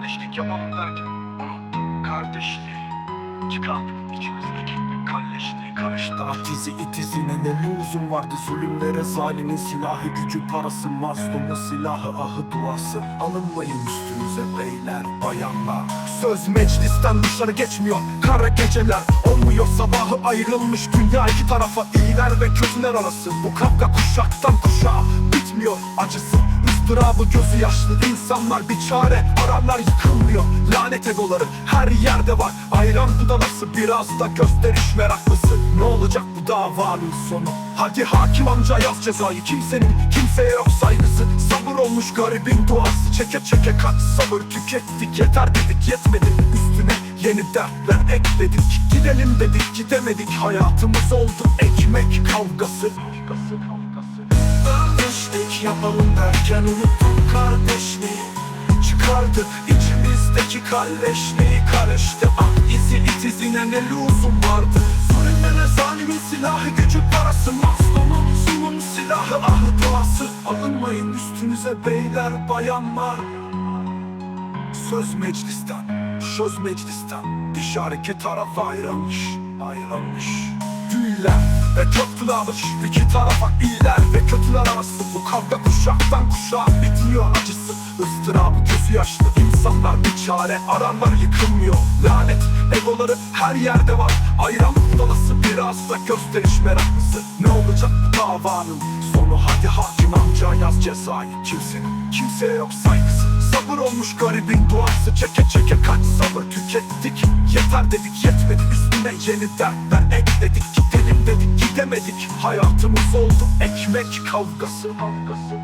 kardeşlik yapalım derken kardeşliği çıkar içimizdeki kalleşliği karıştı Dizi itizine ne lüzum vardı? Zulümlere zalimin silahı gücü parası mazlumun silahı ahı duası. Alınmayın üstünüze beyler bayanlar. Söz meclisten dışarı geçmiyor kara geceler. Olmuyor sabahı ayrılmış dünya iki tarafa. İyiler ve kötüler arası. Bu kavga kuşaktan kuşağa bitmiyor acısı. Istırabı gözü yaşlı insanlar bir çare. Ararlar yıkılmıyor Lanet egoları. Her yerde var. Ayran budalası biraz da gösteriş meraklısı. Ne olacak bu davanın sonu? Hadi hakim amca yaz cezayı. Kimsenin kimseye yok saygısı. Sabır olmuş garibin duası. Çeke çeke kaç sabır tükettik. Yeter dedik yetmedi. Üstüne yeni dertler ekledik. Gidelim dedik gidemedik. Hayatımız oldu ekmek kavgası. Kavgası kavgası Kardeşlik yapalım derken unuttuk kardeşliği. Çıkardık içimizdeki kalleşliği. Karıştı Ah izi itizine ne lüzum vardı? Zulümlere zalimin silahı gücü parası Mazlumun zulüm silahı ahı duası. Alınmayın üstünüze beyler bayanlar. Söz meclisten, söz meclisten. Diş hareket taraf ayrılmış, ayrılmış. Düğüler ve kötülermiş İki tarafa iyiler ve kötüler arası. Bu kavga kuşaktan kuşağa bitmiyor acısı. Istırabı gözü yaşlı. İnsanlar bir çare ararlar yıkılmıyor. Lanet egoları her yerde var. Ayran budalası biraz da gösteriş meraklısı. Ne olacak bu davanın sonu? Hadi hakim amca yaz cezayı. Kimsenin kimseye yok saygısı. Sabır olmuş garibin duası. Çeke çeke kaç sabır tükettik. Yeter dedik yetmedi. Üstüne yeni dertler ekledik Dedik gidemedik. Hayatımız oldu ekmek kavgası kavgası